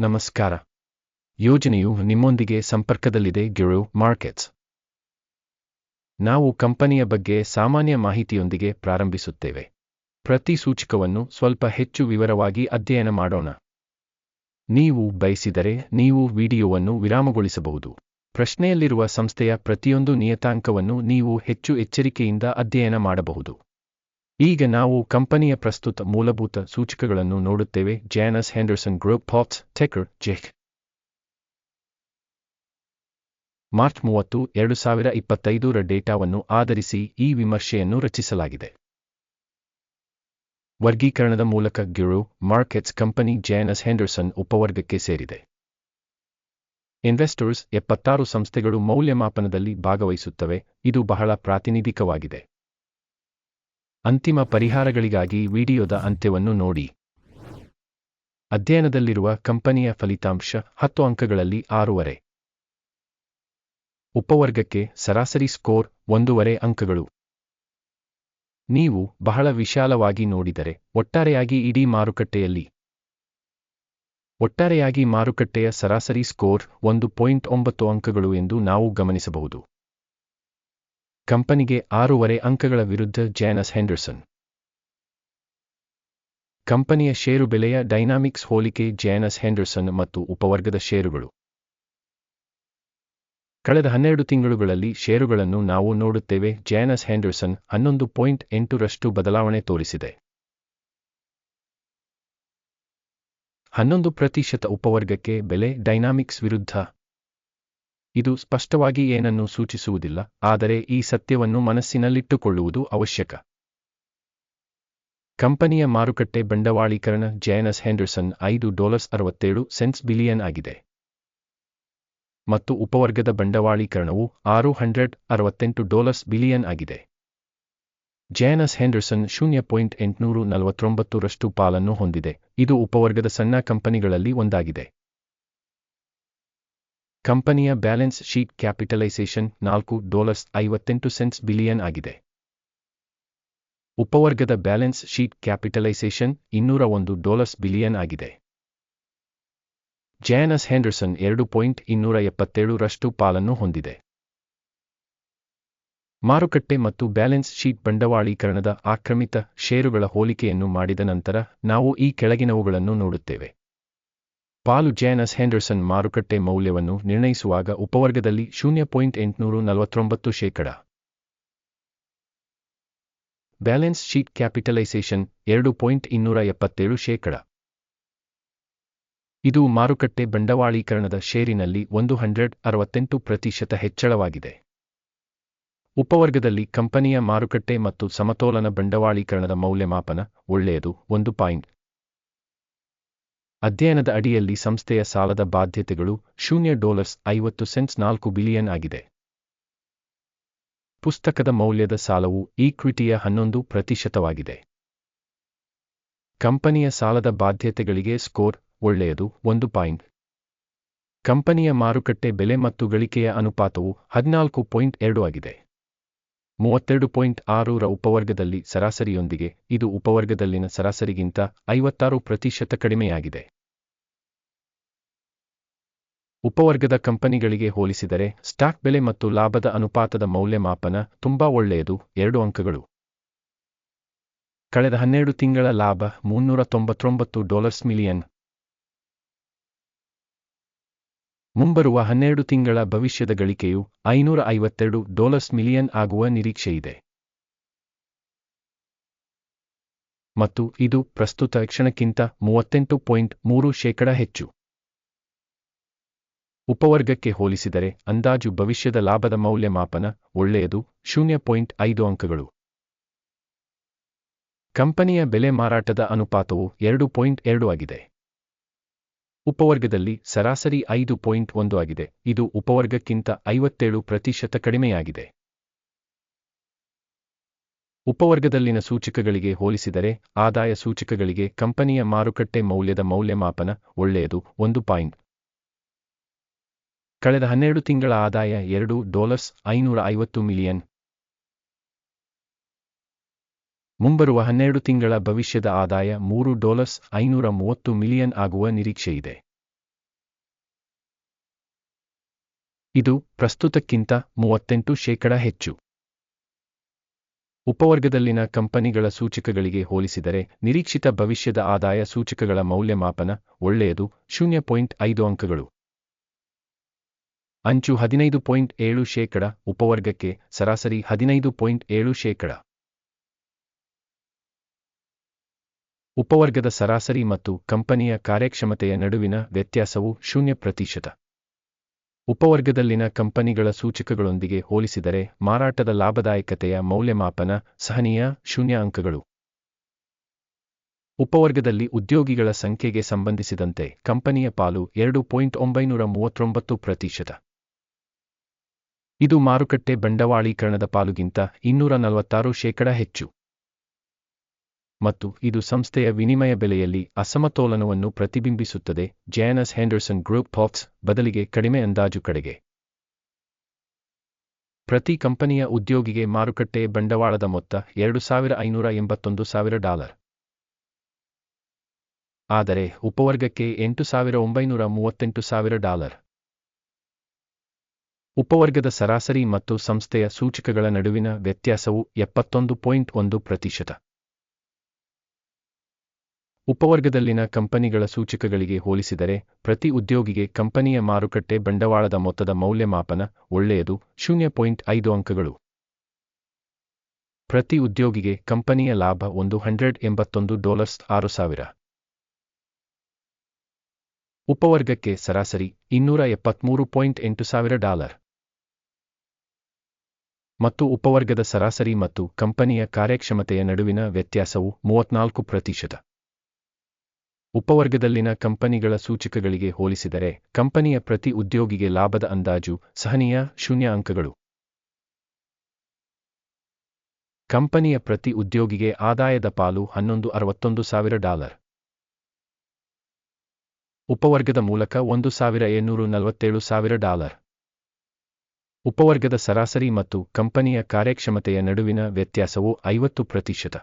ನಮಸ್ಕಾರ. ಯೋಜನೆಯು ನಿಮ್ಮೊಂದಿಗೆ ಸಂಪರ್ಕದಲ್ಲಿದೆ ಗಿರು ಮಾರ್ಕೆಟ್ಸ್ ನಾವು ಕಂಪನಿಯ ಬಗ್ಗೆ ಸಾಮಾನ್ಯ ಮಾಹಿತಿಯೊಂದಿಗೆ ಪ್ರಾರಂಭಿಸುತ್ತೇವೆ. ಪ್ರತಿ ಸೂಚಕವನ್ನು ಸ್ವಲ್ಪ ಹೆಚ್ಚು ವಿವರವಾಗಿ ಅಧ್ಯಯನ ಮಾಡೋಣ. ನೀವು ಬಯಸಿದರೆ ನೀವು ವಿಡಿಯೋವನ್ನು ವಿರಾಮಗೊಳಿಸಬಹುದು. ಪ್ರಶ್ನೆಯಲ್ಲಿರುವ ಸಂಸ್ಥೆಯ ಪ್ರತಿಯೊಂದು ನಿಯತಾಂಕವನ್ನು ನೀವು ಹೆಚ್ಚು ಎಚ್ಚರಿಕೆಯಿಂದ ಅಧ್ಯಯನ ಮಾಡಬಹುದು. ಈಗ ನಾವು ಕಂಪನಿಯ ಪ್ರಸ್ತುತ ಮೂಲಭೂತ ಸೂಚಕಗಳನ್ನು ನೋಡುತ್ತೇವೆ. ಜಾನಸ್ ಹೆಂಡರ್ಸನ್ ಗ್ರೂಪ್ ಪಾಟ್ಸ್ ಟೆಕರ್ ಜೆಕ್ ಮಾರ್ಚ್ ಮೂವತ್ತು, ಎರಡು ಸಾವಿರ ಇಪ್ಪತ್ತೈದರ ಡೇಟಾವನ್ನು ಆಧರಿಸಿ ಈ ವಿಮರ್ಶೆಯನ್ನು ರಚಿಸಲಾಗಿದೆ. ವರ್ಗೀಕರಣದ ಮೂಲಕ ಗಿರು ಮಾರ್ಕೆಟ್ಸ್ ಕಂಪನಿ ಜಾನಸ್ ಹೆಂಡರ್ಸನ್ ಉಪವರ್ಗಕ್ಕೆ ಸೇರಿದೆ. ಇನ್ವೆಸ್ಟರ್ಸ್ ಎಪ್ಪತ್ತಾರು ಸಂಸ್ಥೆಗಳು ಮೌಲ್ಯಮಾಪನದಲ್ಲಿ ಭಾಗವಹಿಸುತ್ತವೆ. ಇದು ಬಹಳ ಪ್ರಾತಿನಿಧಿಕವಾಗಿದೆ. ಅಂತಿಮ ಪರಿಹಾರಗಳಿಗಾಗಿ ವಿಡಿಯೋದ ಅಂತ್ಯವನ್ನು ನೋಡಿ. ಅಧ್ಯಯನದಲ್ಲಿರುವ ಕಂಪನಿಯ ಫಲಿತಾಂಶ ಹತ್ತು ಅಂಕಗಳಲ್ಲಿ ಆರೂವರೆ. ಉಪವರ್ಗಕ್ಕೆ ಸರಾಸರಿ ಸ್ಕೋರ್ ಒಂದೂವರೆ ಅಂಕಗಳು. ನೀವು ಬಹಳ ವಿಶಾಲವಾಗಿ ನೋಡಿದರೆ ಒಟ್ಟಾರೆಯಾಗಿ ಇಡೀ ಮಾರುಕಟ್ಟೆಯಲ್ಲಿ. ಒಟ್ಟಾರೆಯಾಗಿ ಮಾರುಕಟ್ಟೆಯ ಸರಾಸರಿ ಸ್ಕೋರ್ ಒಂದು ಪಾಯಿಂಟ್ ಒಂಬತ್ತು ಅಂಕಗಳು ಎಂದು ನಾವು ಗಮನಿಸಬಹುದು. ಕಂಪನಿಗೆ ಆರೂವರೆ ಅಂಕಗಳ ವಿರುದ್ಧ ಜ್ಯಾನಸ್ ಹೆಂಡರ್ಸನ್ ಕಂಪನಿಯ ಷೇರು ಬೆಲೆಯ ಡೈನಾಮಿಕ್ಸ್ ಹೋಲಿಕೆ ಜ್ಯಾನಸ್ ಹೆಂಡರ್ಸನ್ ಮತ್ತು ಉಪವರ್ಗದ ಷೇರುಗಳು. ಕಳೆದ ಹನ್ನೆರಡು ತಿಂಗಳುಗಳಲ್ಲಿ ಷೇರುಗಳನ್ನು ನಾವು ನೋಡುತ್ತೇವೆ ಜ್ಯಾನಸ್ ಹೆಂಡರ್ಸನ್ ಹನ್ನೊಂದು ಪಾಯಿಂಟ್ ಎಂಟರಷ್ಟು ಬದಲಾವಣೆ ತೋರಿಸಿದೆ. ಹನ್ನೊಂದು ಪ್ರತಿಶತ ಉಪವರ್ಗಕ್ಕೆ ಬೆಲೆ ಡೈನಾಮಿಕ್ಸ್ ವಿರುದ್ಧ ಇದು ಸ್ಪಷ್ಟವಾಗಿ ಏನನ್ನೂ ಸೂಚಿಸುವುದಿಲ್ಲ, ಆದರೆ ಈ ಸತ್ಯವನ್ನು ಮನಸ್ಸಿನಲ್ಲಿಟ್ಟುಕೊಳ್ಳುವುದು ಅವಶ್ಯಕ. ಕಂಪನಿಯ ಮಾರುಕಟ್ಟೆ ಬಂಡವಾಳೀಕರಣ ಜಯನಸ್ ಹೆಂಡರ್ಸನ್ ಐದು ಡಾಲರ್ಸ್ ಅರವತ್ತೇಳು ಸೆನ್ಸ್ ಬಿಲಿಯನ್ ಆಗಿದೆ. ಮತ್ತು ಉಪವರ್ಗದ ಬಂಡವಾಳೀಕರಣವು ಆರು ಹಂಡ್ರೆಡ್ ಅರವತ್ತೆಂಟು ಡಾಲರ್ಸ್ ಬಿಲಿಯನ್ ಆಗಿದೆ. ಜಯನಸ್ ಹೆಂಡರ್ಸನ್ ಶೂನ್ಯ ಪಾಯಿಂಟ್ ಎಂಟುನೂರು ನಲವತ್ತೊಂಬತ್ತರಷ್ಟು ಪಾಲನ್ನು ಹೊಂದಿದೆ. ಇದು ಉಪವರ್ಗದ ಸಣ್ಣ ಕಂಪನಿಗಳಲ್ಲಿ ಒಂದಾಗಿದೆ. ಕಂಪನಿಯ ಬ್ಯಾಲೆನ್ಸ್ ಶೀಟ್ ಕ್ಯಾಪಿಟಲೈಸೇಷನ್ ನಾಲ್ಕು ಡಾಲರ್ಸ್ ಐವತ್ತೆಂಟು ಸೆಂಟ್ಸ್ ಬಿಲಿಯನ್ ಆಗಿದೆ. ಉಪವರ್ಗದ ಬ್ಯಾಲೆನ್ಸ್ ಶೀಟ್ ಕ್ಯಾಪಿಟಲೈಸೇಷನ್ ಇನ್ನೂರ ಒಂದು ಡಾಲರ್ಸ್ ಬಿಲಿಯನ್ ಆಗಿದೆ. ಜಾನಸ್ ಹೆಂಡರ್ಸನ್ ಎರಡು ಪಾಯಿಂಟ್ ಇನ್ನೂರ ಎಪ್ಪತ್ತೇಳು ರಷ್ಟು ಪಾಲನ್ನು ಹೊಂದಿದೆ. ಮಾರುಕಟ್ಟೆ ಮತ್ತು ಬ್ಯಾಲೆನ್ಸ್ ಶೀಟ್ ಬಂಡವಾಳೀಕರಣದ ಆಕ್ರಮಿತ ಷೇರುಗಳ ಹೋಲಿಕೆಯನ್ನು ಮಾಡಿದ ನಂತರ ನಾವು ಈ ಕೆಳಗಿನವುಗಳನ್ನು ನೋಡುತ್ತೇವೆ. ಪಾಲು ಜೇನಸ್ ಹೆಂಡರ್ಸನ್ ಮಾರುಕಟ್ಟೆ ಮೌಲ್ಯವನ್ನು ನಿರ್ಣಯಿಸುವಾಗ ಉಪವರ್ಗದಲ್ಲಿ ಶೂನ್ಯ ಪಾಯಿಂಟ್ ಎಂಟುನೂರು ನಲವತ್ತೊಂಬತ್ತು ಶೇಕಡ. ಬ್ಯಾಲೆನ್ಸ್ ಶೀಟ್ ಕ್ಯಾಪಿಟಲೈಸೇಷನ್ ಎರಡು ಪಾಯಿಂಟ್ ಇನ್ನೂರ ಎಪ್ಪತ್ತೇಳು ಶೇಕಡ. ಇದು ಮಾರುಕಟ್ಟೆ ಬಂಡವಾಳೀಕರಣದ ಷೇರಿನಲ್ಲಿ ಒಂದು ಹಂಡ್ರೆಡ್ ಅರವತ್ತೆಂಟು ಪ್ರತಿಶತ ಹೆಚ್ಚಳವಾಗಿದೆ. ಉಪವರ್ಗದಲ್ಲಿ ಕಂಪನಿಯ ಮಾರುಕಟ್ಟೆ ಮತ್ತು ಸಮತೋಲನ ಬಂಡವಾಳೀಕರಣದ ಮೌಲ್ಯಮಾಪನ ಒಳ್ಳೆಯದು ಒಂದು ಪಾಯಿಂಟ್ ಅಧ್ಯಯನದ ಅಡಿಯಲ್ಲಿ ಸಂಸ್ಥೆಯ ಸಾಲದ ಬಾಧ್ಯತೆಗಳು ಶೂನ್ಯ ಡಾಲರ್ಸ್ ಐವತ್ತು ಸೆಂಟ್ಸ್ ನಾಲ್ಕು ಬಿಲಿಯನ್ ಆಗಿದೆ. ಪುಸ್ತಕದ ಮೌಲ್ಯದ ಸಾಲವು ಈಕ್ವಿಟಿಯ ಹನ್ನೊಂದು ಪ್ರತಿಶತವಾಗಿದೆ. ಕಂಪನಿಯ ಸಾಲದ ಬಾಧ್ಯತೆಗಳಿಗೆ ಸ್ಕೋರ್ ಒಳ್ಳೆಯದು ಒಂದು ಪಾಯಿಂಟ್. ಕಂಪನಿಯ ಮಾರುಕಟ್ಟೆ ಬೆಲೆ ಮತ್ತು ಗಳಿಕೆಯ ಅನುಪಾತವು ಹದಿನಾಲ್ಕು ಪಾಯಿಂಟ್ ಎರಡು ಆಗಿದೆ. ಮೂವತ್ತೆರಡು ಪಾಯಿಂಟ್ ಆರೂರ ಉಪವರ್ಗದಲ್ಲಿ ಸರಾಸರಿಯೊಂದಿಗೆ, ಇದು ಉಪವರ್ಗದಲ್ಲಿನ ಸರಾಸರಿಗಿಂತ ಐವತ್ತಾರು ಪ್ರತಿಶತ ಕಡಿಮೆಯಾಗಿದೆ. ಉಪವರ್ಗದ ಕಂಪನಿಗಳಿಗೆ ಹೋಲಿಸಿದರೆ, ಸ್ಟಾಕ್ ಬೆಲೆ ಮತ್ತು ಲಾಭದ ಅನುಪಾತದ ಮೌಲ್ಯಮಾಪನ ತುಂಬಾ ಒಳ್ಳೆಯದು, ಎರಡು ಅಂಕಗಳು. ಕಳೆದ ಹನ್ನೆರಡು ತಿಂಗಳ ಲಾಭ, ಮುನ್ನೂರ ತೊಂಬತ್ತೊಂಬತ್ತು ಡಾಲರ್ಸ್ ಮಿಲಿಯನ್. ಮುಂಬರುವ ಹನ್ನೆರಡು ತಿಂಗಳ ಭವಿಷ್ಯದ ಗಳಿಕೆಯು ಐನೂರ ಐವತ್ತೆರಡು ಡಾಲರ್ಸ್ ಮಿಲಿಯನ್ ಆಗುವ ನಿರೀಕ್ಷೆಯಿದೆ. ಮತ್ತು ಇದು ಪ್ರಸ್ತುತ ಕ್ಷಣಕ್ಕಿಂತ ಮೂವತ್ತೆಂಟು ಪಾಯಿಂಟ್ ಮೂರು ಶೇಕಡ ಹೆಚ್ಚು. ಉಪವರ್ಗಕ್ಕೆ ಹೋಲಿಸಿದರೆ ಅಂದಾಜು ಭವಿಷ್ಯದ ಲಾಭದ ಮೌಲ್ಯಮಾಪನ ಒಳ್ಳೆಯದು ಶೂನ್ಯ ಪಾಯಿಂಟ್ ಐದು ಅಂಕಗಳು. ಕಂಪನಿಯ ಬೆಲೆ ಮಾರಾಟದ ಅನುಪಾತವು ಎರಡು ಪಾಯಿಂಟ್ ಎರಡು ಆಗಿದೆ. ಉಪವರ್ಗದಲ್ಲಿ ಸರಾಸರಿ ಐದು ಪಾಯಿಂಟ್ ಒಂದು ಆಗಿದೆ. ಇದು ಉಪವರ್ಗಕ್ಕಿಂತ ಐವತ್ತೇಳು ಪ್ರತಿಶತ ಕಡಿಮೆಯಾಗಿದೆ. ಉಪವರ್ಗದಲ್ಲಿನ ಸೂಚಕಗಳಿಗೆ ಹೋಲಿಸಿದರೆ ಆದಾಯ ಸೂಚಕಗಳಿಗೆ ಕಂಪನಿಯ ಮಾರುಕಟ್ಟೆ ಮೌಲ್ಯದ ಮೌಲ್ಯಮಾಪನ ಒಳ್ಳೆಯದು ಒಂದು ಪಾಯಿಂಟ್. ಕಳೆದ ಹನ್ನೆರಡು ತಿಂಗಳ ಆದಾಯ ಎರಡು ಡಾಲರ್ಸ್ ಐನೂರ ಐವತ್ತು ಮಿಲಿಯನ್. ಮುಂಬರುವ ಹನ್ನೆರಡು ತಿಂಗಳ ಭವಿಷ್ಯದ ಆದಾಯ ಮೂರು ಡಾಲರ್ಸ್ ಐನೂರ ಮೂವತ್ತು ಮಿಲಿಯನ್ ಆಗುವ ನಿರೀಕ್ಷೆಯಿದೆ. ಇದು ಪ್ರಸ್ತುತಕ್ಕಿಂತ ಮೂವತ್ತೆಂಟು ಶೇಕಡ ಹೆಚ್ಚು. ಉಪವರ್ಗದಲ್ಲಿನ ಕಂಪನಿಗಳ ಸೂಚಕಗಳಿಗೆ ಹೋಲಿಸಿದರೆ ನಿರೀಕ್ಷಿತ ಭವಿಷ್ಯದ ಆದಾಯ ಸೂಚಕಗಳ ಮೌಲ್ಯಮಾಪನ ಒಳ್ಳೆಯದು ಶೂನ್ಯ ಪಾಯಿಂಟ್ ಐದು ಅಂಕಗಳು. ಅಂಚು ಹದಿನೈದು ಪಾಯಿಂಟ್ ಏಳು ಶೇಕಡ ಉಪವರ್ಗಕ್ಕೆ ಸರಾಸರಿ ಹದಿನೈದು ಪಾಯಿಂಟ್ ಏಳು ಶೇಕಡ. ಉಪವರ್ಗದ ಸರಾಸರಿ ಮತ್ತು ಕಂಪನಿಯ ಕಾರ್ಯಕ್ಷಮತೆಯ ನಡುವಿನ ವ್ಯತ್ಯಾಸವು ಶೂನ್ಯ ಪ್ರತಿಶತ. ಉಪವರ್ಗದಲ್ಲಿನ ಕಂಪನಿಗಳ ಸೂಚಕಗಳೊಂದಿಗೆ ಹೋಲಿಸಿದರೆ ಮಾರಾಟದ ಲಾಭದಾಯಕತೆಯ ಮೌಲ್ಯಮಾಪನ ಸಹನೀಯ ಶೂನ್ಯ ಅಂಕಗಳು. ಉಪವರ್ಗದಲ್ಲಿ ಉದ್ಯೋಗಿಗಳ ಸಂಖ್ಯೆಗೆ ಸಂಬಂಧಿಸಿದಂತೆ ಕಂಪನಿಯ ಪಾಲು ಎರಡು ಪಾಯಿಂಟ್ ಒಂಬೈನೂರ ಮೂವತ್ತೊಂಬತ್ತು ಪ್ರತಿಶತ. ಇದು ಮಾರುಕಟ್ಟೆ ಬಂಡವಾಳೀಕರಣದ ಪಾಲುಗಿಂತ ಇನ್ನೂರ ನಲವತ್ತಾರು ಶೇಕಡ ಹೆಚ್ಚು. ಮತ್ತು ಇದು ಸಂಸ್ಥೆಯ ವಿನಿಮಯ ಬೆಲೆಯಲ್ಲಿ ಅಸಮತೋಲನವನ್ನು ಪ್ರತಿಬಿಂಬಿಸುತ್ತದೆ. ಜ್ಯಾನಸ್ ಹೆಂಡರ್ಸನ್ ಗ್ರೂಪ್ ಹಾಕ್ಸ್ ಬದಲಿಗೆ ಕಡಿಮೆ ಅಂದಾಜು ಕಡೆಗೆ. ಪ್ರತಿ ಕಂಪನಿಯ ಉದ್ಯೋಗಿಗೆ ಮಾರುಕಟ್ಟೆ ಬಂಡವಾಳದ ಮೊತ್ತ ಎರಡು ಸಾವಿರ ಐನೂರ ಎಂಬತ್ತೊಂದು ಸಾವಿರ ಡಾಲರ್. ಆದರೆ ಉಪವರ್ಗಕ್ಕೆ ಎಂಟು ಸಾವಿರ ಒಂಬೈನೂರ ಮೂವತ್ತೆಂಟು ಸಾವಿರ ಡಾಲರ್. ಉಪವರ್ಗದ ಸರಾಸರಿ ಮತ್ತು ಸಂಸ್ಥೆಯ ಸೂಚಕಗಳ ನಡುವಿನ ವ್ಯತ್ಯಾಸವು ಎಪ್ಪತ್ತೊಂದು ಪಾಯಿಂಟ್ ಒಂದು ಪ್ರತಿಶತ. ಉಪವರ್ಗದಲ್ಲಿನ ಕಂಪನಿಗಳ ಸೂಚಕಗಳಿಗೆ ಹೋಲಿಸಿದರೆ, ಪ್ರತಿ ಉದ್ಯೋಗಿಗೆ ಕಂಪನಿಯ ಮಾರುಕಟ್ಟೆ ಬಂಡವಾಳದ ಮೊತ್ತದ ಮೌಲ್ಯಮಾಪನ ಒಳ್ಳೆಯದು, ಶೂನ್ಯ ಪಾಯಿಂಟ್ ಐದು ಅಂಕಗಳು. ಪ್ರತಿ ಉದ್ಯೋಗಿಗೆ ಕಂಪನಿಯ ಲಾಭ ಒಂದು ಹಂಡ್ರೆಡ್ ಎಂಬತ್ತೊಂದು ಡಾಲರ್ಸ್ ಆರು ಉಪವರ್ಗಕ್ಕೆ ಸರಾಸರಿ ಇನ್ನೂರ ಎಪ್ಪತ್ಮೂರು ಪಾಯಿಂಟ್ ಎಂಟು ಸಾವಿರ ಡಾಲರ್. ಮತ್ತು ಉಪವರ್ಗದ ಸರಾಸರಿ ಮತ್ತು ಕಂಪನಿಯ ಕಾರ್ಯಕ್ಷಮತೆಯ ನಡುವಿನ ವ್ಯತ್ಯಾಸವು ಮೂವತ್ನಾಲ್ಕು ಪ್ರತಿಶತ. ಉಪವರ್ಗದಲ್ಲಿನ ಕಂಪನಿಗಳ ಸೂಚಕಗಳಿಗೆ ಹೋಲಿಸಿದರೆ, ಕಂಪನಿಯ ಪ್ರತಿ ಉದ್ಯೋಗಿಗೆ ಲಾಭದ ಅಂದಾಜು ಸಹನೀಯ ಶೂನ್ಯ ಅಂಕಗಳು ಕಂಪನಿಯ ಪ್ರತಿ ಉದ್ಯೋಗಿಗೆ ಆದಾಯದ ಪಾಲು ಹನ್ನೊಂದು ಅರವತ್ತೊಂದು ಸಾವಿರ ಡಾಲರ್. ಉಪವರ್ಗದ ಮೂಲಕ ಒಂದು ಸಾವಿರ ಏನ್ನೂರು ನಲವತ್ತೇಳು ಸಾವಿರ ಡಾಲರ್. ಉಪವರ್ಗದ ಸರಾಸರಿ ಮತ್ತು ಕಂಪನಿಯ ಕಾರ್ಯಕ್ಷಮತೆಯ ನಡುವಿನ ವ್ಯತ್ಯಾಸವು ಐವತ್ತು ಪ್ರತಿಶತ.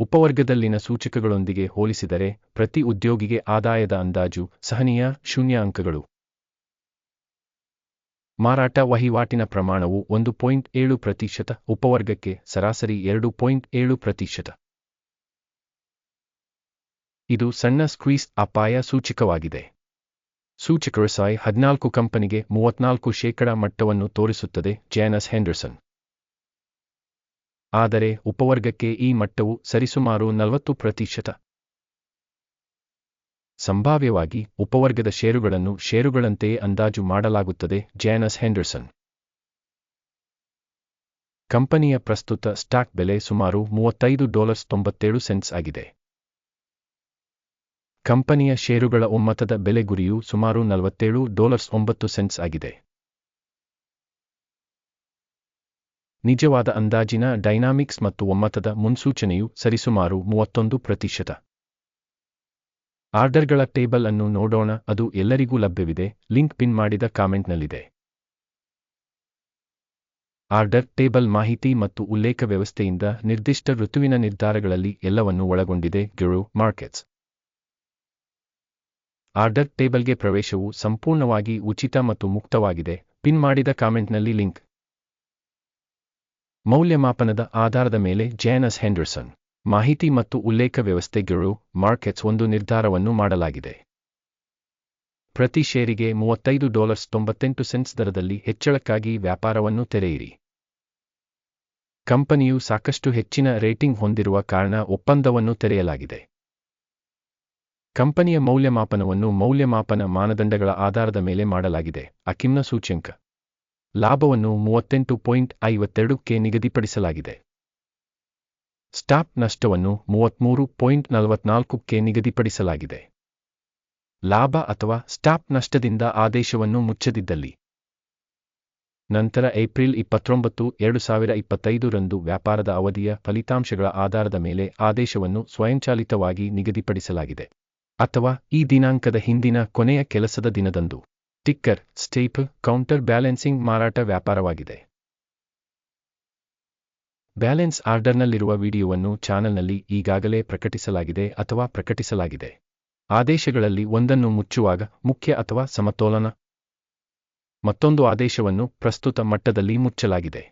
ಉಪವರ್ಗದಲ್ಲಿನ ಸೂಚಕಗಳೊಂದಿಗೆ ಹೋಲಿಸಿದರೆ ಪ್ರತಿ ಉದ್ಯೋಗಿಗೆ ಆದಾಯದ ಅಂದಾಜು ಸಹನೀಯ ಶೂನ್ಯ ಅಂಕಗಳು ಮಾರಾಟ ವಹಿವಾಟಿನ ಪ್ರಮಾಣವು ಒಂದು ಪಾಯಿಂಟ್ ಏಳು ಪ್ರತಿಶತ, ಉಪವರ್ಗಕ್ಕೆ ಸರಾಸರಿ ಎರಡು ಪಾಯಿಂಟ್ ಏಳು ಪ್ರತಿಶತ. ಇದು ಸಣ್ಣ ಸ್ಕ್ವೀಸ್ ಅಪಾಯ ಸೂಚಕವಾಗಿದೆ. ಸೂಚಕರು ಸಾಯ್ ಹದಿನಾಲ್ಕು ಕಂಪನಿಗೆ ಮೂವತ್ನಾಲ್ಕು ಶೇಕಡಾ ಮಟ್ಟವನ್ನು ತೋರಿಸುತ್ತದೆ, ಜೇನಸ್ ಹೆಂಡರ್ಸನ್. ಆದರೆ ಉಪವರ್ಗಕ್ಕೆ ಈ ಮಟ್ಟವು ಸರಿಸುಮಾರು ನಲವತ್ತು ಪ್ರತಿಶತ. ಸಂಭಾವ್ಯವಾಗಿ ಉಪವರ್ಗದ ಷೇರುಗಳನ್ನು ಷೇರುಗಳಂತೆಯೇ ಅಂದಾಜು ಮಾಡಲಾಗುತ್ತದೆ ಜೇನಸ್ ಹೆಂಡರ್ಸನ್ ಕಂಪನಿಯ ಪ್ರಸ್ತುತ ಸ್ಟಾಕ್ ಬೆಲೆ ಸುಮಾರು ಮೂವತ್ತೈದು ಡಾಲರ್ಸ್ ತೊಂಬತ್ತೇಳು ಸೆಂಟ್ಸ್ ಆಗಿದೆ. ಕಂಪನಿಯ ಷೇರುಗಳ ಒಮ್ಮತದ ಬೆಲೆ ಗುರಿಯು ಸುಮಾರು ನಲವತ್ತೇಳು ಡಾಲರ್ಸ್ ಒಂಬತ್ತು ಸೆಂಟ್ಸ್ ಆಗಿದೆ. ನಿಜವಾದ ಅಂದಾಜಿನ ಡೈನಾಮಿಕ್ಸ್ ಮತ್ತು ಒಮ್ಮತದ ಮುನ್ಸೂಚನೆಯು ಸರಿಸುಮಾರು ಮೂವತ್ತೊಂದು ಪ್ರತಿಶತ. ಆರ್ಡರ್ಗಳ ಟೇಬಲ್ ಅನ್ನು ನೋಡೋಣ, ಅದು ಎಲ್ಲರಿಗೂ ಲಭ್ಯವಿದೆ, ಲಿಂಕ್ ಪಿನ್ ಮಾಡಿದ ಕಾಮೆಂಟ್ನಲ್ಲಿದೆ. ಆರ್ಡರ್ ಟೇಬಲ್ ಮಾಹಿತಿ ಮತ್ತು ಉಲ್ಲೇಖ ವ್ಯವಸ್ಥೆಯಿಂದ ನಿರ್ದಿಷ್ಟ ಋತುವಿನ ನಿರ್ಧಾರಗಳಲ್ಲಿ ಎಲ್ಲವನ್ನೂ ಒಳಗೊಂಡಿದೆ ಗಿರು ಮಾರ್ಕೆಟ್ಸ್. ಆರ್ಡರ್ ಟೇಬಲ್ಗೆ ಪ್ರವೇಶವು ಸಂಪೂರ್ಣವಾಗಿ ಉಚಿತ ಮತ್ತು ಮುಕ್ತವಾಗಿದೆ, ಪಿನ್ ಮಾಡಿದ ಕಾಮೆಂಟ್ನಲ್ಲಿ ಲಿಂಕ್. ಮೌಲ್ಯಮಾಪನದ ಆಧಾರದ ಮೇಲೆ ಜೇನಸ್ ಹೆಂಡರ್ಸನ್ ಮಾಹಿತಿ ಮತ್ತು ಉಲ್ಲೇಖ ವ್ಯವಸ್ಥೆಗಳು ಮಾರ್ಕೆಟ್ಸ್ ಒಂದು ನಿರ್ಧಾರವನ್ನು ಮಾಡಲಾಗಿದೆ. ಪ್ರತಿ ಷೇರಿಗೆ ಮೂವತ್ತೈದು ಡಾಲರ್ಸ್ ತೊಂಬತ್ತೆಂಟು ಸೆನ್ಸ್ ದರದಲ್ಲಿ ಹೆಚ್ಚಳಕ್ಕಾಗಿ ವ್ಯಾಪಾರವನ್ನು ತೆರೆಯಿರಿ. ಕಂಪನಿಯು ಸಾಕಷ್ಟು ಹೆಚ್ಚಿನ ರೇಟಿಂಗ್ ಹೊಂದಿರುವ ಕಾರಣ ಒಪ್ಪಂದವನ್ನು ತೆರೆಯಲಾಗಿದೆ. ಕಂಪನಿಯ ಮೌಲ್ಯಮಾಪನವನ್ನು ಮೌಲ್ಯಮಾಪನ ಮಾನದಂಡಗಳ ಆಧಾರದ ಮೇಲೆ ಮಾಡಲಾಗಿದೆ, ಅಕಿಮ್ನ ಸೂಚ್ಯಂಕ. ಲಾಭವನ್ನು ಮೂವತ್ತೆಂಟು ಪಾಯಿಂಟ್ ಐವತ್ತೆರಡಕ್ಕೆ ನಿಗದಿಪಡಿಸಲಾಗಿದೆ. ಸ್ಟಾಪ್ ನಷ್ಟವನ್ನು ಮೂವತ್ಮೂರು ಪಾಯಿಂಟ್ ನಲವತ್ನಾಲ್ಕಕ್ಕೆ ನಿಗದಿಪಡಿಸಲಾಗಿದೆ. ಲಾಭ ಅಥವಾ ಸ್ಟಾಪ್ ನಷ್ಟದಿಂದ ಆದೇಶವನ್ನು ಮುಚ್ಚದಿದ್ದಲ್ಲಿ. ನಂತರ ಏಪ್ರಿಲ್ ಇಪ್ಪತ್ತೊಂಬತ್ತು, ಎರಡು ಸಾವಿರ ಇಪ್ಪತ್ತೈದು ರಂದು ವ್ಯಾಪಾರದ ಅವಧಿಯ ಫಲಿತಾಂಶಗಳ ಆಧಾರದ ಮೇಲೆ ಆದೇಶವನ್ನು ಸ್ವಯಂಚಾಲಿತವಾಗಿ ನಿಗದಿಪಡಿಸಲಾಗಿದೆ. ಅಥವಾ ಈ ದಿನಾಂಕದ ಹಿಂದಿನ ಕೊನೆಯ ಕೆಲಸದ ದಿನದಂದು. ಟಿಕ್ಕರ್, ಸ್ಟೇಪ್, ಕೌಂಟರ್ ಬ್ಯಾಲೆನ್ಸಿಂಗ್ ಮಾರಾಟ ವ್ಯಾಪಾರವಾಗಿದೆ. ಬ್ಯಾಲೆನ್ಸ್ ಆರ್ಡರ್ನಲ್ಲಿರುವ ವಿಡಿಯೋವನ್ನು ಚಾನಲ್ನಲ್ಲಿ ಈಗಾಗಲೇ ಪ್ರಕಟಿಸಲಾಗಿದೆ ಅಥವಾ ಪ್ರಕಟಿಸಲಾಗಿದೆ. ಆದೇಶಗಳಲ್ಲಿ ಒಂದನ್ನು ಮುಚ್ಚುವಾಗ ಮುಖ್ಯ ಅಥವಾ ಸಮತೋಲನ ಮತ್ತೊಂದು ಆದೇಶವನ್ನು ಪ್ರಸ್ತುತ ಮಟ್ಟದಲ್ಲಿ ಮುಚ್ಚಲಾಗಿದೆ.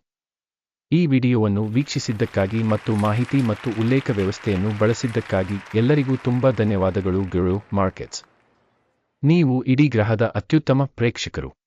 ಈ ವಿಡಿಯೋವನ್ನು ವೀಕ್ಷಿಸಿದ್ದಕ್ಕಾಗಿ ಮತ್ತು ಮಾಹಿತಿ ಮತ್ತು ಉಲ್ಲೇಖ ವ್ಯವಸ್ಥೆಯನ್ನು ಬಳಸಿದ್ದಕ್ಕಾಗಿ ಎಲ್ಲರಿಗೂ ತುಂಬಾ ಧನ್ಯವಾದಗಳು. ಗಿಳು ಮಾರ್ಕೆಟ್ಸ್ ನೀವು ಇಡೀ ಗ್ರಹದ ಅತ್ಯುತ್ತಮ ಪ್ರೇಕ್ಷಕರು.